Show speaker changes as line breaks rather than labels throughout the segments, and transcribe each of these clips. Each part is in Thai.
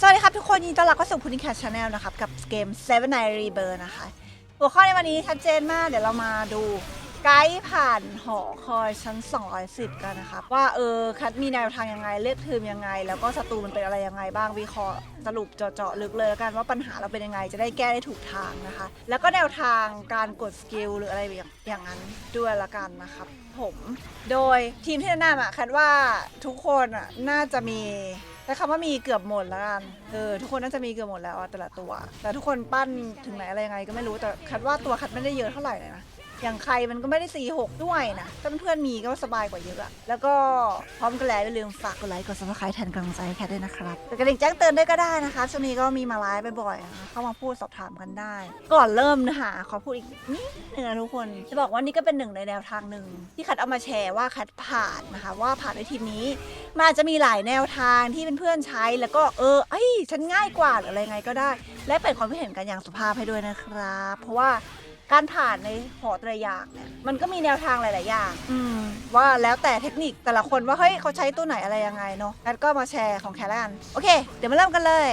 สวัสดีครับทุกคนยินดีต้อนรับเข้าสู่พุดดิ้งแคชชาแนลนะครับ กับเกม Seven Night Rebirth นะคะ หัวข้อในวันนี้ชัดเจนมาก เดี๋ยวเรามาดูไกด์ผ่านหอคอยชั้น 210 กันนะครับ ว่าเออคัดมีแนวทางยังไงเลือกทีมยังไง แล้วก็ศัตรูมันเป็นอะไรยังไงบ้างวิเคราะห์สรุปเจาะๆลึกเลยแล้วกันว่าปัญหาเราเป็นยังไงจะได้แก้ได้ถูกทางนะคะ แล้วก็แนวทางการกดสกิลหรืออะไรอย่างอย่างนั้นด้วยละกันนะครับผมโดยทีมที่แนะนำอะคัดว่าทุกคนอะน่าจะมี แต่คำว่ามีเกือบหมดแล้วกันเออทุกคนน่าจะมีเกือบหมดแล้วอะแต่ละตัว แต่ทุกคนปั้นถึงไหนอะไรยังไงก็ไม่รู้แต่คัดว่าตัวคัดไม่ได้เยอะเท่าไหร่เลยนะ อย่างใครมันก็ไม่ได้4 6ด้วยนะ ถ้าเพื่อนๆมีก็สบายกว่าเยอะอะแล้วก็พร้อมกันแล้วอย่าลืมฝากกดไลค์กดซับสไครต์แทนกำลังใจแคทด้วยนะครับแต่กระดิ่งแจ้งเตือนด้วยก็ได้นะคะ ช่วงนี้ก็มีมาไลฟ์บ่อยๆนะคะเข้ามาพูดสอบถามกันได้ ก่อนเริ่มเนื้อหาขอพูดอีกนิดนึงนะทุกคน จะบอกว่านี่ก็เป็นหนึ่งในแนวทางหนึ่งที่คัดเอามาแชร์ว่าคัดผ่านนะคะ ว่าผ่านด้วยทีมนี้มันอาจจะมีหลายแนวทางที่เพื่อนๆใช้แล้วก็เออไอ้ฉันง่ายกว่าหรืออะไรไงก็ได้ และเป็นความคิดเห็นกันอย่างสุภาพให้ด้วยนะครับ เพราะว่า การผ่านในหอแต่ละอย่างเนี่ยมันก็มีแนวทางหลาย ๆ อย่าง อืม ว่าแล้วแต่เทคนิคแต่ละคนว่าเฮ้ยเขาใช้ตัวไหนอะไรยังไงเนาะงั้นก็มาแชร์ของแคลกันโอเค เดี๋ยวมาเริ่มกันเลย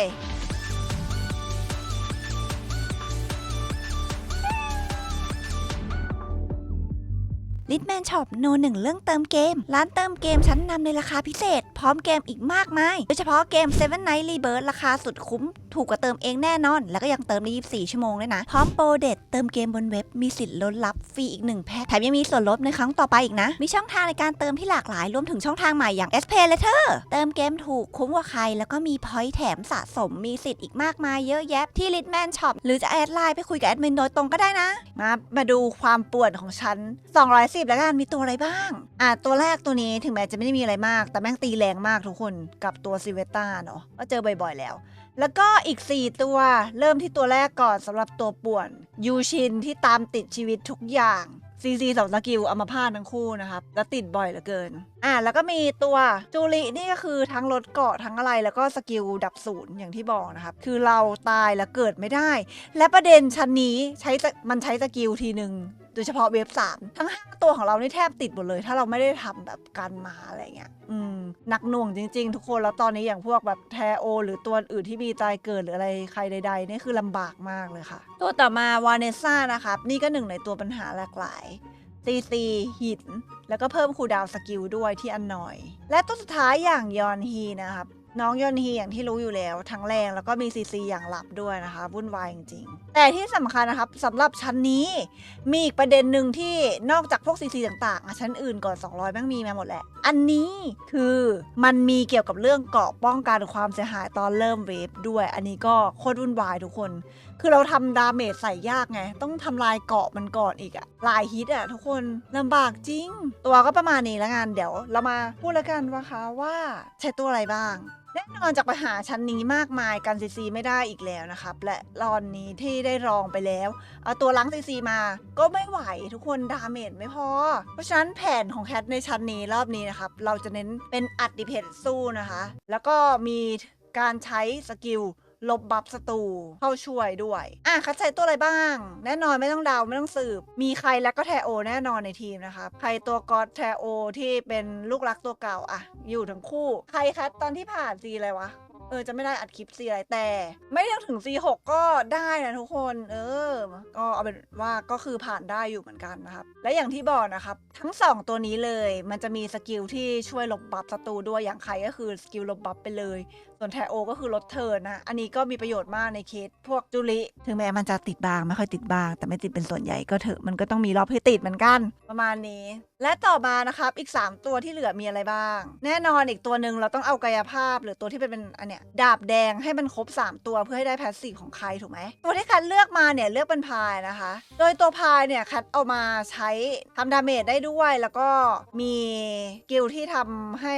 ลิทแมนช็อปโนหนึ่งเรื่องเติมเกม ร้านเติมเกมชั้นนำในราคาพิเศษ พร้อมเกมอีกมากมาย โดยเฉพาะเกม Seven Night Rebirth ราคาสุดคุ้ม ถูกกว่าเติมเองแน่นอน แล้วก็ยังเติมได้ 24 ชั่วโมงด้วยนะ พร้อมโปรเด็ดเติมเกมบนเว็บมีสิทธิ์ลดลับฟรีอีก1แพ็คแถมยังมีส่วนลดในครั้งต่อไปอีกนะ มีช่องทางในการเติมที่หลากหลายรวมถึงช่องทางใหม่อย่าง S Pay Later เติมเกมถูกคุ้มกว่าใคร แล้วก็มีพอยต์แถมสะสมมีสิทธิ์อีกมากมายเยอะแยะที่ Litman Shop หรือจะแอดไลน์ไปคุยกับแอดมินโดยตรงก็ได้นะ มามาดูความปวนของฉันแล้วกันมีตัวอะไรบ้าง อะตัวแรกตัวนี้ถึงแม้จะไม่ได้มีอะไรมาก แต่แม่งตีแรงมากทุกคนกับตัวซิเวต้าเนาะก็เจอบ่อยๆแล้ว แล้วก็อีก 4 ตัว เริ่มที่ตัวแรกก่อนสำหรับตัวป่วน ยูชินที่ตามติดชีวิตทุกอย่างซีซีสองสกิลเอามาพาดทั้งคู่นะครับ แล้วติดบ่อยเหลือเกิน อะแล้วก็มีตัวจูรินี่ก็คือทั้งรถเกาะทั้งอะไรแล้วก็สกิลดับศูนย์อย่างที่บอกนะครับ คือเราตายแล้วเกิดไม่ได้ และประเด็นชั้นนี้ใช้มันใช้สกิลทีหนึ่ง โดยเฉพาะเวฟสามทั้งห้าตัวของเรานี่แทบติดหมดเลย ถ้าเราไม่ได้ทำแบบการมาอะไรเงี้ยอืมหนักหน่วงจริง ๆ ทุกคนแล้วตอนนี้อย่างพวกแบบแทโอ หรือตัวอื่นที่มีตายเกิดหรืออะไรใครใด ๆ นี่คือลำบากมากเลยค่ะ ตัวต่อมาวาเนซ่านะครับนี่ก็หนึ่งในตัวปัญหาหลากหลายซีซีหิน แล้วก็เพิ่มคูดาวสกิลด้วยที่อันหน่อย และตัวสุดท้ายอย่างยอนฮีนะครับ น้องยอนฮีอย่างที่รู้อยู่แล้ว ทั้งแรงแล้วก็มีซีซีอย่างหลับด้วยนะคะวุ่นวายจริงๆ แต่ที่สำคัญนะครับสำหรับชั้นนี้มีอีกประเด็นหนึ่งที่นอกจากพวกซีซีต่างๆชั้นอื่นก่อน 200แม่งมีมาหมดแหละ อันนี้คือมันมีเกี่ยวกับเรื่องเกาะป้องกันความเสียหายตอนเริ่มเวฟด้วย อันนี้ก็โคตรวุ่นวายทุกคนคือเราทำดาเมจใส่ยากไง ต้องทำลายเกาะมันก่อนอีกอะลายฮิตอะทุกคนลำบากจริง ตัวก็ประมาณนี้ล้วกันเดี๋ยว เรามาพูดล้วกันว่าคะว่าใช้ตัวอะไรบ้างแน่นอนจากปัญหาชั้นนี้มากมายกันซีซีไม่ได้อีกแล้วนะครับและรอนนี้ที่ได้รองไปแล้วเอาตัวล้างซีซีมา ก็ไม่ไหวทุกคนดาเมจไม่พอ เพราะฉะนั้นแผนของแคทในชั้นนี้รอบนี้นะครับ เราจะเน้นเป็นอัดดิเพนสู้นะคะ แล้วก็มีการใช้สกิล ลบบัฟศัตรูเข้าช่วยด้วยอะคัดใช้ตัวอะไรบ้าง แน่นอนไม่ต้องเดาไม่ต้องสืบ มีใครแล้วก็แทโอแน่นอนในทีมนะครับใครตัวกอดแทโอที่เป็นลูกรักตัวเก่าอะ อยู่ทั้งคู่ ใครคัดตอนที่ผ่านซีอะไรวะเออจะไม่ได้อัดคลิปซีอะไรแต่ ไม่ต้องถึง C6 ก็ได้นะทุกคน เออ ก็เอาเป็นว่าก็คือผ่านได้อยู่เหมือนกันนะครับ และอย่างที่บอกนะครับ ทั้ง 2 ตัวนี้เลย มันจะมีสกิลที่ช่วยลบบัฟศัตรูด้วยอย่างใครก็คือสกิลลบบัฟไปเลย ส่วนแทโอก็คือลดเทินนะ อันนี้ก็มีประโยชน์มากในเคสพวกจุลิถึงแม้มันจะติดบางไม่ค่อยติดบาง แต่ไม่ติดเป็นส่วนใหญ่ก็เถอะมันก็ต้องมีรอบให้ติดเหมือนกัน ประมาณนี้ และต่อมานะครับอีก 3 ตัวที่เหลือมีอะไรบ้าง แน่นอนอีกตัวหนึ่งเราต้องเอากายภาพหรือตัวที่เป็นเป็นอันเนี้ยดาบแดงให้มันครบ 3 ตัวเพื่อให้ได้แพสซีฟของใครถูกไหมตัวที่คัดเลือกมาเนี่ยเลือกเป็นพายนะคะ โดยตัวพายเนี่ยคัดเอามาใช้ทำดาเมจได้ด้วยแล้วก็มีกิลที่ทำให้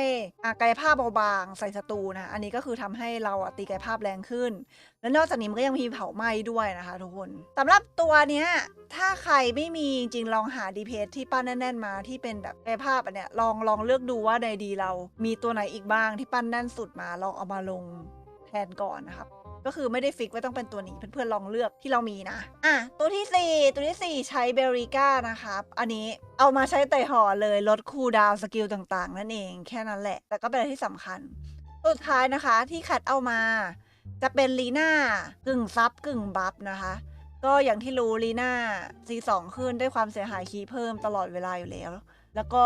กายภาพเบาบางใส่ศัตรูนะอันนี้ก็คือทำให้เราตีกายภาพแรงขึ้น แล้วนอกจากนี้มันก็ยังมีเผาไหม้ด้วยนะคะ ทุกคนสำหรับตัวเนี้ยถ้าใครไม่มีจริงลองหาดีเพจที่ปั้นแน่นๆมาที่เป็นแบบกายภาพอันเนี้ยลองลองเลือกดูว่าในดีเรามีตัวไหนอีกบ้างที่ปั้นแน่นสุดมาลองเอามาลงแทนก่อนนะครับก็คือไม่ได้ฟิกว่าต้องเป็นตัวนี้เพื่อนๆลองเลือกที่เรามีนะ อะ ตัวที่ 4 ตัวที่ 4 ใช้เบริก้านะครับ อันนี้เอามาใช้ไต่ห่อเลยลดคูลดาวสกิลต่างๆ นั่นเองแค่นั้นแหละ แต่ก็เป็นอะไรที่สำคัญ สุดท้ายนะคะที่คัดเอามา จะเป็นลีน่ากึ่งซับกึ่งบัฟนะคะ ก็อย่างที่รู้ลีน่า C2 ขึ้นได้ความเสียหายคีเพิ่มตลอดเวลาอยู่แล้ว แล้วก็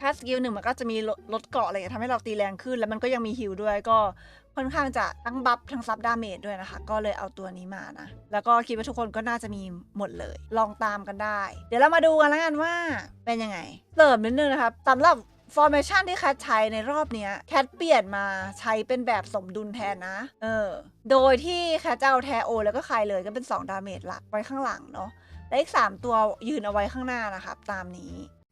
ถ้าสกิลหนึ่งมันก็จะมีลดลดเกาะอะไรอย่างทำให้เราตีแรงขึ้น แล้วมันก็ยังมีฮิลด้วยก็ค่อนข้างจะทั้งบัฟทั้งซับดาเมจด้วยนะคะ ก็เลยเอาตัวนี้มานะ แล้วก็คิดว่าทุกคนก็น่าจะมีหมดเลย ลองตามกันได้ เดี๋ยวเรามาดูกันแล้วกันว่าเป็นยังไงเสริมนิดนึงนะครับสำหรับ ฟอร์เมชันที่แคทใช้ในรอบเนี้ยแคทเปลี่ยนมาใช้เป็นแบบสมดุลแทนนะ เออ โดยที่แคทจะเอาแทโอ แล้วก็ใครเลยก็เป็น 2 ดาเมจหลักไว้ข้างหลังเนาะและอีก 3 ตัวยืนเอาไว้ข้างหน้านะครับ ตามนี้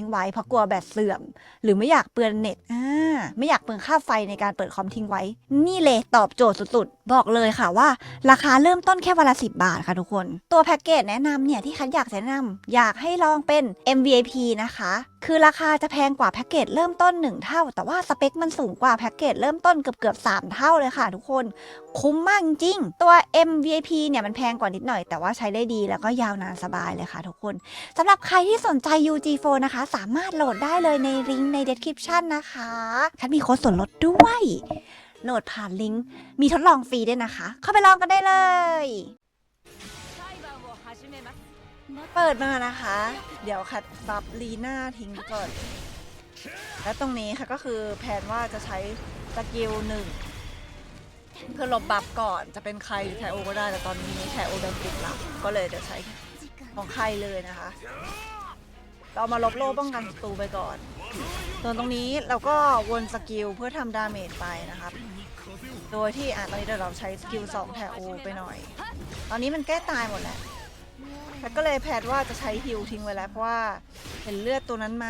้งไว้เพราะกลัวแบตเสื่อม หรือไม่อยากเปลืองเน็ตอ่า ไม่อยากเปลืองค่าไฟในการเปิดคอมทิ้งไว้ นี่เลยตอบโจทย์สุดๆ บอกเลยค่ะว่า ราคาเริ่มต้นแค่วันละ 10 บาทค่ะทุกคน ตัวแพ็กเกจแนะนำเนี่ยที่คันอยากแนะนำอยากให้ลองเป็น MVIP นะคะ คือราคาจะแพงกว่าแพ็กเกจเริ่มต้น 1 เท่า แต่ว่าสเปคมันสูงกว่าแพ็กเกจเริ่มต้นเกือบเกือบ3เท่าเลยค่ะทุกคน คุ้มมากจริง ตัว MVIP เนี่ยมันแพงกว่านิดหน่อย แต่ว่าใช้ได้ดีแล้วก็ยาวนานสบายเลยค่ะทุกคนสำหรับใครที่สนใจ UG4 นะคะ สามารถโหลดได้เลยในลิงก์ใน description นะคะฉันมีโค้ดส่วนลดด้วย โหลดผ่านลิงก์ มีทดลองฟรีด้วยนะคะ เข้าไปลองกันได้เลย เปิดมานะคะ เดี๋ยวคัดบับลีน่าทิ้งก่อน และตรงนี้ค่ะก็คือแผนว่าจะใช้สกิลหนึ่งเพื่อลบบัฟก่อนจะเป็นใครหรือแทโอก็ได้แต่ตอนนี้แทโอโดนปิดลับก็เลยจะใช้ของใครเลยนะคะ เรามาลบโล่ป้องกันศัตรูไปก่อน ส่วนตรงนี้เราก็วนสกิลเพื่อทำดาเมจไปนะครับ โดยที่อะตอนนี้เดี๋ยวเราใช้สกิล2แทโอไปหน่อย ตอนนี้มันแก้ตายหมดแล้วแล้วก็เลยแพทว่าจะใช้ฮิลทิ้งไว้แล้วเพราะว่าเห็นเลือดตัวนั้นไหม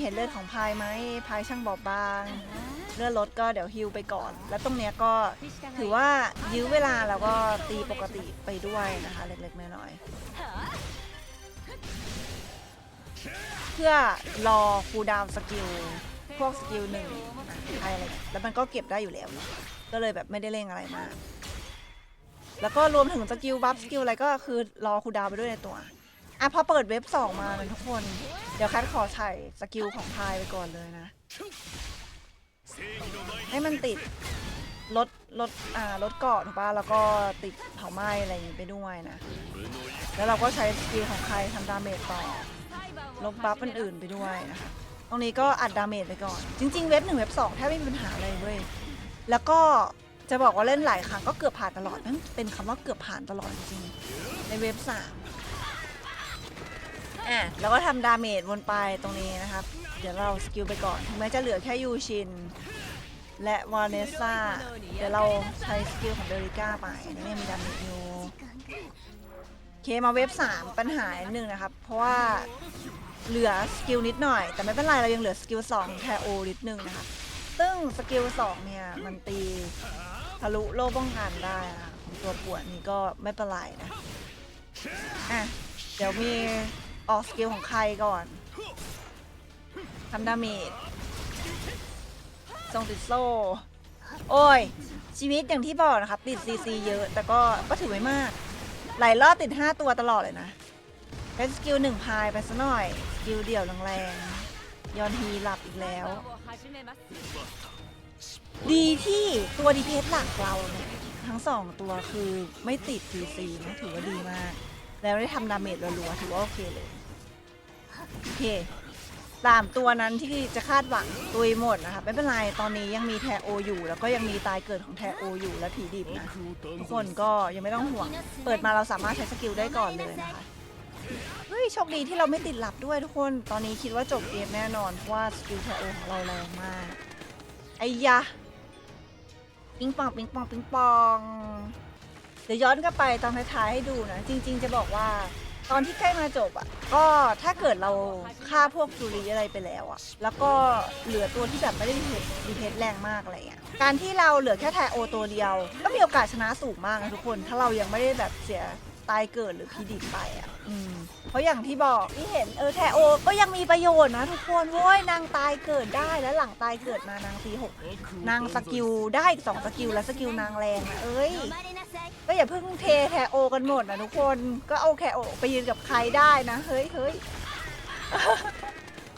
เห็นเลือดของพายไหมพายช่างบอบบางเลือดลดก็เดี๋ยวฮิลไปก่อน แล้วตรงเนี้ยก็ถือว่ายื้อเวลาแล้วก็ตีปกติไปด้วยนะคะ เล็กๆน้อยๆ เพื่อรอคูลดาวน์สกิลพวกสกิลหนึ่งอะใครอะไรแล้วมันก็เก็บได้อยู่แล้ว ก็เลยแบบไม่ได้เร่งอะไรมาก แล้วก็รวมถึงสกิลบัฟสกิลอะไรก็คือรอคูลดาวน์ไปด้วยในตัวอะพอเปิดเว็บสองมาเลยทุกคน เดี๋ยวแคทขอใช้สกิลของพายไปก่อนเลยนะ ให้มันติดลดลดอ่าลดเกาะถูกป่ะแล้วก็ติดเผาไหม้อะไรอย่างงี้ไปด้วยนะ แล้วเราก็ใช้สกิลของใครทำดาเมจต่อ ลบบัฟอื่นไปด้วยนะคะ ตรงนี้ก็อัดดาเมจไปก่อน จริง ๆ เว็บหนึ่งเว็บสองแทบไม่มีปัญหาเลยเว้ย แล้วก็จะบอกว่าเล่นหลายครั้งก็เกือบผ่านตลอดนั่นเป็นคำว่าเกือบผ่านตลอดจริงๆในเว็บสามอะแล้วก็ทำดาเมจวนไปตรงนี้นะครับ เดี๋ยวเราสกิลไปก่อน ถึงแม้จะเหลือแค่ยูชิน และวาเนสซ่า เดี๋ยวเราใช้สกิลของเดริก้าไปนนี้ยังมีดาเมจอยู่ เคมาเว็บ3ปัญหาหนึ่งนะครับ เพราะว่าเหลือสกิลนิดหน่อย แต่ไม่เป็นไรเรายังเหลือสกิล2แทโอนิดนึงนะคะซึ่งสกิล2เนี่ยมันตีทะลุโล่ป้องกันได้นะคะของตัวปวดนี้ก็ไม่เป็นไรนะอะเดี๋ยวมีออกสกิลของใครก่อนทำดาเมจทรงติดโซ่ โอ้ย ชีวิตอย่างที่บอกนะครับ ติดซีซีเยอะ แต่ก็ก็ถือไม่มาก หลายรอบติด 5 ตัวตลอดเลยนะ เป็นสกิลหนึ่งพายไปซะหน่อย สกิลเดี่ยวแรงๆยอนฮีหลับอีกแล้ว ดีที่ตัวดีเพสหลักเราเนี่ยทั้งสองตัวคือไม่ติดทีซีนะถือว่าดีมาก แล้วได้ทำดาเมจรัวๆถือว่าโอเคเลย โอเค สามตัวนั้นที่จะคาดหวังตุยหมดนะคะไม่เป็นไรตอนนี้ยังมีแทโออยู่ แล้วก็ยังมีตายเกิดของแทโออยู่และผีดิบนะทุกคนก็ยังไม่ต้องห่วง เปิดมาเราสามารถใช้สกิลได้ก่อนเลยนะคะเฮ้ยโชคดีที่เราไม่ติดหลับด้วยทุกคน ตอนนี้คิดว่าจบเกมแน่นอนเพราะว่าสกิลแทโอของเราแรงมากไอ้ยะปิงปองปิงปองปิงปองเดี๋ยวย้อนกลับไปตอนท้ายๆให้ดูนะจริง ๆ จะบอกว่า ตอนที่ใกล้มาจบอะ ก็ถ้าเกิดเราฆ่าพวกจูรีอะไรไปแล้วอะ แล้วก็เหลือตัวที่แบบไม่ได้ดีเพชดีเพชแรงมากอะไรเงี้ยการที่เราเหลือแค่แทโอตัวเดียว ก็มีโอกาสชนะสูงมากนะทุกคน ถ้าเรายังไม่ได้แบบเสียตายเกิดหรือพีดิบไปอะอืมเพราะอย่างที่บอกที่เห็นเออแทโอ ก็ยังมีประโยชน์นะทุกคนโว้ยนางตายเกิดได้แล้วหลังตายเกิดมานางตีหกนางสกิลได้อีกสองสกิลแล้วสกิลนางแรงอะเอ้ย ก็อย่าเพิ่งเทแทโอกันหมดนะทุกคนก็เอาแคโอไปยืนกับใครได้นะ เฮ้ยเฮ้ย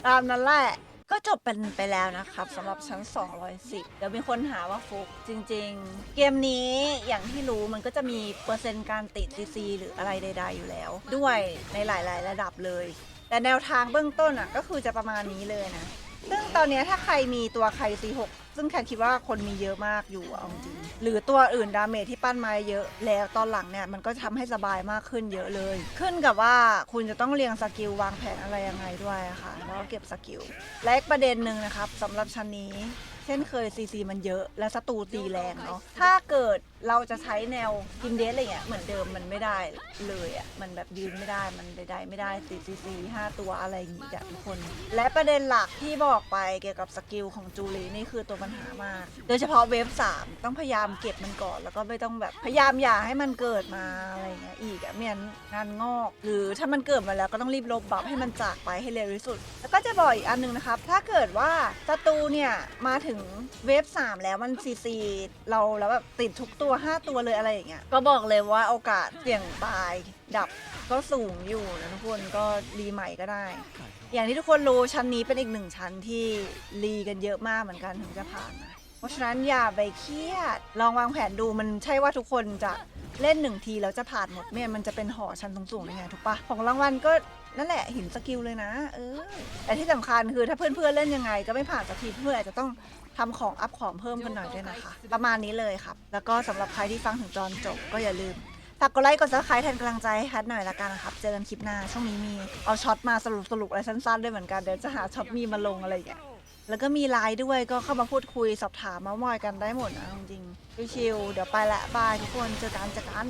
ตามนั้นแหละก็จบเป็นไปแล้วนะครับสำหรับชั้น 210 เดี๋ยวมีคนหาว่าฟุกจริง ๆ เกมนี้อย่างที่รู้มันก็จะมีเปอร์เซ็นต์การติดซีซีหรืออะไรใด ๆ อยู่แล้ว ด้วยในหลาย ๆ ระดับเลย แต่แนวทางเบื้องต้นอะก็คือจะประมาณนี้เลยนะ ซึ่งตอนนี้ถ้าใครมีตัวใคร C6 ซึ่งแคนคิดว่าคนมีเยอะมากอยู่เอาจริง หรือตัวอื่นดาเมจที่ปั้นมาเยอะแล้วตอนหลังเนี่ยมันก็ทำให้สบายมากขึ้นเยอะเลย ขึ้นกับว่าคุณจะต้องเรียงสกิลวางแผนอะไรยังไงด้วยค่ะแล้วก็เก็บสกิลและอีกประเด็นหนึ่งนะครับสำหรับชั้นนี้ เช่นเคยซีซีมันเยอะและศัตรูตีแรงเนาะถ้าเกิดเราจะใช้แนวกินเดสอะไรเงี้ยเหมือนเดิมมันไม่ได้เลยอะมันแบบยืนไม่ได้มันใดๆไม่ได้ติดซีซีห้าตัวอะไรอย่างงี้อะทุกคน และประเด็นหลักที่บอกไปเกี่ยวกับสกิลของจูลีนี่คือตัวปัญหามาก โดยเฉพาะเวฟ3ต้องพยายามเก็บมันก่อน แล้วก็ไม่ต้องแบบพยายามอย่าให้มันเกิดมาอะไรเงี้ยอีกอะไม่งั้นงานงอก หรือถ้ามันเกิดมาแล้วก็ต้องรีบลบบัฟให้มันจากไปให้เร็วที่สุด แล้วก็จะบอกอีกอันหนึงนะครับถ้าเกิดว่าศัตรูเนี่ยมาถึงเวฟ3แล้วมันซีซีเราแล้วแบบติดทุกตัว5ตัวเลยอะไรอย่างเงี้ยก็บอกเลยว่าโอกาสเสี่ยงตายดับก็สูงอยู่นะทุกคนก็รีใหม่ก็ได้ อย่างที่ทุกคนรู้ชั้นนี้เป็นอีกหนึ่งชั้นที่รีกันเยอะมากเหมือนกันถึงจะผ่านนะเพราะฉะนั้นอย่าไปเครียด ลองวางแผนดูมันใช่ว่าทุกคนจะเล่นหนึ่งทีแล้วจะผ่านหมดไม่มันจะเป็นหอชั้นสูงๆยังไงถูกปะของรางวัลก็นั่นแหละหินสกิลเลยนะ เออแต่ที่สำคัญคือถ้าเพื่อนๆเล่นยังไง ก็ไม่ผ่านสักทีเพื่อนอาจจะต้อง ทำของอัพของเพิ่มกันหน่อยด้วยนะคะ ประมาณนี้เลยครับ แล้วก็สำหรับใครที่ฟังถึงตอนจบก็อย่าลืมฝากกดไลค์กดซับสไครต์แทนกำลังใจให้แคทหน่อยละกันนะครับ เจอกันคลิปหน้า ช่วงนี้มีเอาช็อตมาสรุปสรุปอะไรสั้นๆด้วยเหมือนกัน เดี๋ยวจะหาช็อตมีมาลงอะไรอย่างเงี้ย แล้วก็มีไลน์ด้วยก็เข้ามาพูดคุยสอบถามเมาท์มอยกันได้หมดนะจริงๆชิวๆเดี๋ยวไปละบายทุกคนเจอกันเจอกัน